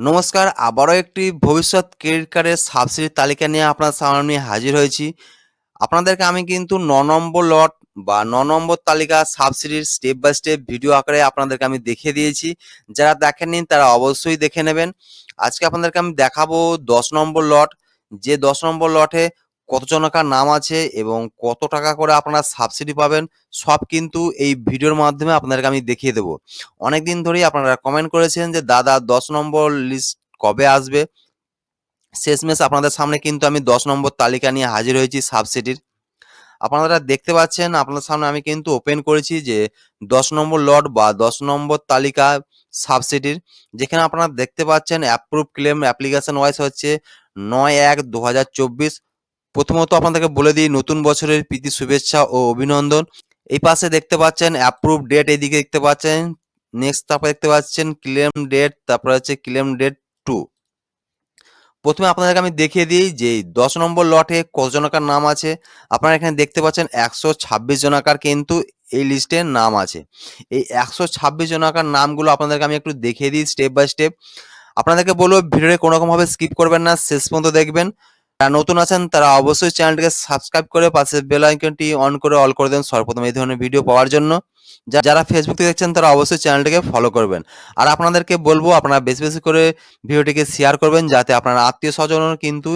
নমস্কার, আবারও একটি ভবিষ্যৎ ক্রেডিট কার্ডের সাবসিডির তালিকা নিয়ে আপনার সামনে হাজির হয়েছি। আপনাদেরকে আমি কিন্তু ন নম্বর লট বা ন নম্বর তালিকা সাবসিডির স্টেপ বাই স্টেপ ভিডিও আকারে আপনাদেরকে আমি দেখিয়ে দিয়েছি। যারা দেখেননি তারা অবশ্যই দেখে নেবেন। আজকে আপনাদেরকে আমি দেখাবো দশ নম্বর লট যে দশ নম্বর লটে কত জনকার নাম আছে এবং কত টাকা করে আপনারা সাবসিডি পাবেন, সব কিন্তু এই ভিডিওর মাধ্যমে আপনাদেরকে আমি দেখিয়ে দেবো। অনেকদিন ধরেই আপনারা কমেন্ট করেছেন যে, দাদা, দশ নম্বর লিস্ট কবে আসবে? শেষমেশ আপনাদের সামনে কিন্তু আমি দশ নম্বর তালিকা নিয়ে হাজির হয়েছি সাবসিডির আপনারা দেখতে পাচ্ছেন, আপনাদের সামনে আমি কিন্তু ওপেন করেছি যে, দশ নম্বর লট বা দশ নম্বর তালিকা সাবসিডির যেখানে আপনারা দেখতে পাচ্ছেন অ্যাপ্রুভ ক্লেম অ্যাপ্লিকেশন ওয়াইজ হচ্ছে নয় এক দু হাজার চব্বিশ। প্রথমত আপনাদেরকে বলে দিই, নতুন বছরের প্রীতি, শুভেচ্ছা ও অভিনন্দন। এই পাশে দেখতে পাচ্ছেন অ্যাপ্রুভ ডেট এইদিকে দেখতে পাচ্ছেন নেক্সট তারপরে দেখতে পাচ্ছেন ক্লেম ডেট তারপরে হচ্ছে ক্লেম ডেট টু প্রথমে আপনাদেরকে আমি দেখিয়ে দিই যে দশ নম্বর লটে কত জনকার নাম আছে। আপনারা এখানে দেখতে পাচ্ছেন একশো ছাব্বিশ জনাকার কিন্তু এই লিস্টে নাম আছে। এই একশো ছাব্বিশ জনাকার নামগুলো আপনাদেরকে আমি একটু দেখিয়ে দিই স্টেপ বাই স্টেপ আপনাদেরকে বলব, ভিডিওটা কোনো রকমভাবে স্কিপ করবেন না, শেষ পর্যন্ত দেখবেন। যারা নতুন আছেন, তারা অবশ্যই চ্যানেলটিকে সাবস্ক্রাইব করে পাশে বেল আইকনটি অন করে অল করে দেন সর্বপ্রথম এই ধরনের ভিডিও পাওয়ার জন্য। যারা ফেসবুক থেকে দেখছেন, তারা অবশ্যই চ্যানেলটিকে ফলো করবেন। আর আপনাদেরকে বলব, আপনারা বেশি বেশি করে ভিডিওটিকে শেয়ার করবেন, যাতে আপনার আত্মীয় স্বজন কিন্তু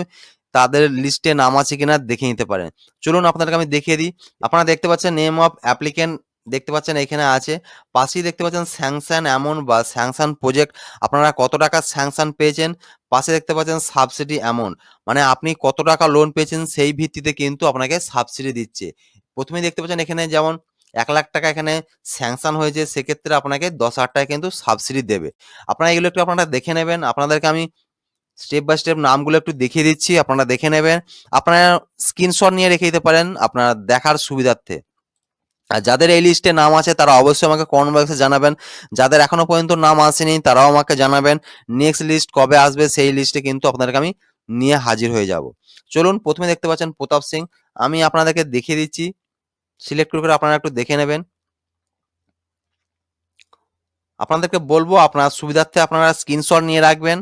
তাদের লিস্টে নাম আছে কিনা দেখে নিতে পারেন। চলুন আপনাদেরকে আমি দেখিয়ে দিই। আপনারা দেখতে পাচ্ছেন নেম অফ অ্যাপ্লিকেন্ট দেখতে পাচ্ছেন এখানে আছে। পাশেই দেখতে পাচ্ছেন স্যাংশন অ্যামাউন্ট বা স্যাংশন প্রজেক্ট। আপনারা কত টাকা স্যাংশন পেয়েছেন? পাশে দেখতে পাচ্ছেন সাবসিডি অ্যামাউন্ট মানে আপনি কত টাকা লোন পেয়েছেন সেই ভিত্তিতে কিন্তু আপনাকে সাবসিডি দিচ্ছে। প্রথমেই দেখতে পাচ্ছেন এখানে যেমন এক লাখ টাকা এখানে স্যাংশন হয়েছে, সেক্ষেত্রে আপনাকে দশ হাজার টাকা কিন্তু সাবসিডি দেবে। আপনারা এগুলো একটু আপনারা দেখে নেবেন। আপনাদেরকে আমি স্টেপ বাই স্টেপ নামগুলো একটু দেখিয়ে দিচ্ছি, আপনারা দেখে নেবেন। আপনারা স্ক্রিনশট নিয়ে রেখে দিতে পারেন আপনার দেখার সুবিধার্থে। আর যাদের এই লিস্টে নাম আছে, তারা অবশ্যই আমাকে কমেন্ট বক্সে জানাবেন। যাদের এখনও পর্যন্ত নাম আসেনি, তারাও আমাকে জানাবেন। নেক্সট লিস্ট কবে আসবে, সেই লিস্টে কিন্তু আপনাদেরকে আমি নিয়ে হাজির হয়ে যাব। চলুন, প্রথমে দেখতে পাচ্ছেন প্রতাপ সিং। আমি আপনাদেরকে দেখিয়ে দিচ্ছি। সিলেক্ট করে আপনারা একটু দেখে নেবেন। আপনাদেরকে বলব, আপনার সুবিধার্থে আপনারা স্ক্রিনশট নিয়ে রাখবেন।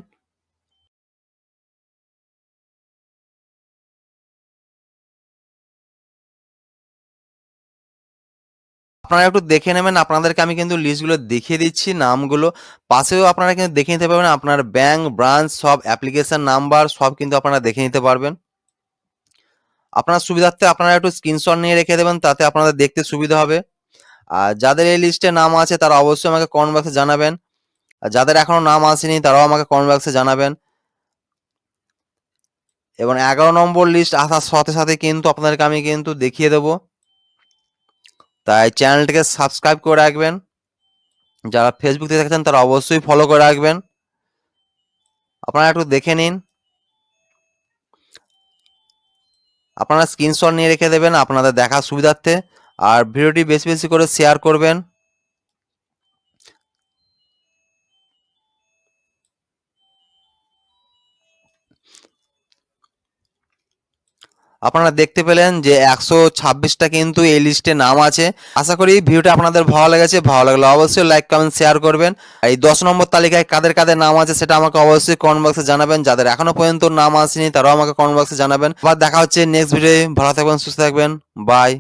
আপনারা একটু দেখে নেবেন, আপনাদেরকে আমি কিন্তু লিস্টগুলো দেখিয়ে দিচ্ছি, নামগুলো। পাশেও আপনারা কিন্তু দেখে নিতে পারবেন, আপনার ব্যাংক ব্রাঞ্চ সব অ্যাপ্লিকেশন নাম্বার সব কিন্তু আপনারা দেখে নিতে পারবেন। আপনার সুবিধার্থে আপনারা একটু স্ক্রিনশট নিয়ে রেখে দেবেন, তাতে আপনাদের দেখতে সুবিধা হবে। আর যাদের এই লিস্টে নাম আছে, তারা অবশ্যই আমাকে কমেন্ট বক্সে জানাবেন। আর যাদের এখনও নাম আসেনি, তারাও আমাকে কমেন্ট বক্সে জানাবেন। এবং এগারো নম্বর লিস্ট আসার সাথে সাথে কিন্তু আপনাদেরকে আমি কিন্তু দেখিয়ে দেবো। তাই চ্যানেলটিকে সাবস্ক্রাইব করে রাখবেন। যারা ফেসবুক থেকে দেখছেন, তারা অবশ্যই ফলো করে রাখবেন। আপনারা একটু দেখে নিন। আপনারা স্ক্রিনশট নিয়ে রেখে দেবেন আপনাদের দেখার সুবিধার্থে। আর ভিডিওটি বেশি বেশি করে শেয়ার করবেন। আপনারা দেখতে পেলেন যে একশো ছাব্বিশটা কিন্তু এই লিস্টে নাম আছে। আশা করি ভিডিওটা আপনাদের ভালো লেগেছে, ভালো লাগলে অবশ্যই লাইক কমেন্ট শেয়ার করবেন। এই দশ নম্বর তালিকায় কাদের কাদের নাম আছে সেটা আমাকে অবশ্যই কমেন্ট বক্সে জানাবেন। যাদের এখনও পর্যন্ত নাম আসেনি, তারাও আমাকে কমেন্ট বক্সে জানাবেন। আবার দেখা হচ্ছে নেক্সট ভিডিও ভালো থাকবেন, সুস্থ থাকবেন। বাই